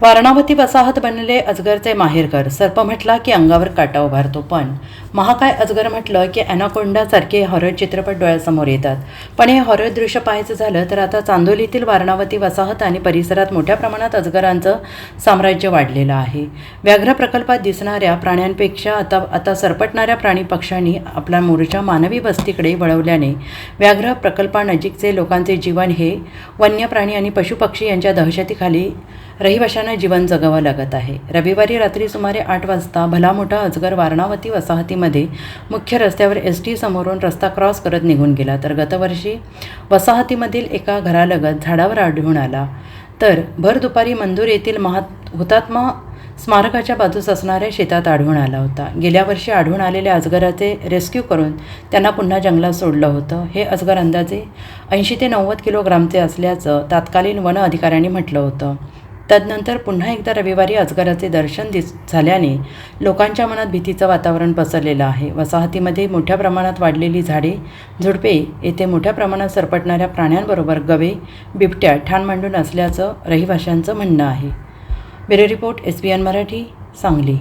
वारणावती वसाहत बनले अजगरचे माहेरघर. सर्प म्हटला की अंगावर काटा उभारतो. पण महाकाय अजगर म्हटलं की अॅनाकोंडासारखे हॉरर चित्रपट डोळ्यासमोर येतात. पण हे हॉरर दृश्य पाहायचं झालं तर आता चांदोलीतील वारणावती वसाहत आणि परिसरात मोठ्या प्रमाणात अजगरांचं साम्राज्य वाढलेलं आहे. व्याघ्र प्रकल्पात दिसणाऱ्या प्राण्यांपेक्षा आता आता सरपटणाऱ्या प्राणी पक्ष्यांनी आपला मोर्चा मानवी वस्तीकडे वळवल्याने व्याघ्र प्रकल्पानजीकचे लोकांचे जीवन हे वन्य प्राणी आणि पशुपक्षी यांच्या दहशतीखाली रहिवाशांना जीवन जगावं लागत आहे. रविवारी रात्री सुमारे आठ वाजता भला मोठा अजगर वारणावती वसाहतीमध्ये मुख्य रस्त्यावर एस टी समोरून रस्ता क्रॉस करत निघून गेला. तर गतवर्षी वसाहतीमधील एका घरालगत झाडावर आढळून आला. तर भर दुपारी मंदूर येथील महा हुतात्मा स्मारकाच्या बाजूस असणाऱ्या शेतात आढळून आला होता. गेल्या वर्षी आढळून आलेल्या अजगराचे रेस्क्यू करून त्यांना पुन्हा जंगलात सोडलं होतं. हे अजगर अंदाजे ऐंशी ते नव्वद किलोग्रामचे असल्याचं तात्कालीन वन अधिकाऱ्यांनी म्हटलं होतं. तदनंतर पुन्हा एकदा रविवारी अजगराचे दर्शन दिस झाल्याने लोकांच्या मनात भीतीचं वातावरण पसरलेलं आहे. वसाहतीमध्ये मोठ्या प्रमाणात वाढलेली झाडे झुडपे येथे मोठ्या प्रमाणात सरपटणाऱ्या प्राण्यांबरोबर गवे बिबट्या ठाण मांडून असल्याचं रहिवाशांचं म्हणणं आहे. Bureau report S B N Marathi Sangli.